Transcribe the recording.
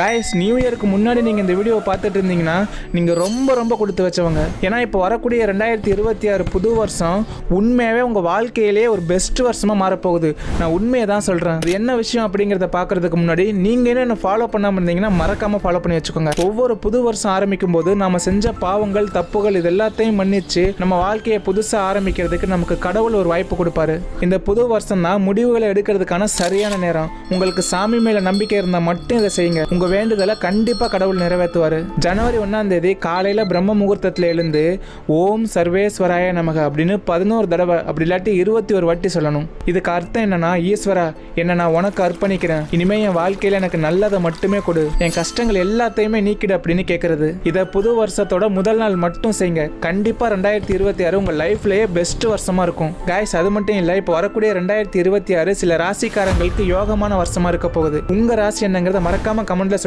Guys new இயருக்கு முன்னாடி நீங்கள் இந்த வீடியோவை பார்த்துட்டு இருந்தீங்கன்னா நீங்கள் ரொம்ப ரொம்ப கொடுத்து வச்சவங்க. ஏன்னா இப்போ வரக்கூடிய ரெண்டாயிரத்தி இருபத்தி ஆறு புது வருஷம் உண்மையாகவே உங்கள் வாழ்க்கையிலேயே ஒரு பெஸ்ட் வருஷமாக மாறப்போகுது. நான் உண்மையை தான் சொல்கிறேன் அது என்ன விஷயம் அப்படிங்கிறத பார்க்கறதுக்கு முன்னாடி நீங்கள் என்ன என்ன ஃபாலோ பண்ணாமல் இருந்தீங்கன்னா மறக்காமல் ஃபாலோ பண்ணி வச்சுக்கோங்க. ஒவ்வொரு புது வருஷம் ஆரம்பிக்கும் போது நம்ம செஞ்ச பாவங்கள் தப்புகள் இது எல்லாத்தையும் மன்னிச்சு நம்ம வாழ்க்கையை புதுசாக ஆரம்பிக்கிறதுக்கு நமக்கு கடவுள் ஒரு வாய்ப்பு கொடுப்பாரு. இந்த புது வருஷம் தான் முடிவுகளை எடுக்கிறதுக்கான சரியான நேரம். உங்களுக்கு சாமி மேலே நம்பிக்கை இருந்தால் மட்டும் இதை செய்யுங்க. வேண்டுதலை கண்டிப்பாக கடவுள் நிறைவேற்றுவார். ஜனவரி ஒன்றாம் தேதி காலையில் பிரம்ம முகூர்த்தத்தில் எழுந்து ஓம் சர்வேஸ்வராய நமக அப்படின்னு பதினோரு தடவை அப்படி இல்லாட்டி இருபத்தி ஒரு வாட்டி சொல்லணும். இதுக்கு அர்த்தம் என்னன்னா ஈஸ்வரா என்ன நான் உனக்கு அர்ப்பணிக்கிறேன். இனிமே என் வாழ்க்கையில் எனக்கு நல்லதை மட்டுமே கொடு. என் கஷ்டங்கள் எல்லாத்தையுமே நீக்கிடு அப்படின்னு கேட்கறது இதை புது வருஷத்தோட முதல் நாள் மட்டும் செய்யுங்க கண்டிப்பாக ரெண்டாயிரத்தி இருபத்தி ஆறு உங்கள் லைஃப்லேயே பெஸ்ட் வருஷமாக இருக்கும். காய்ஸ் அது மட்டும் இல்லை இப்போ வரக்கூடிய ரெண்டாயிரத்தி இருபத்தி ஆறு சில ராசிக்காரங்களுக்கு யோகமான வருஷமாக இருக்க போகுது. உங்கள் ராசி என்னங்கிறத மறக்காமல் கமெண்ட்ல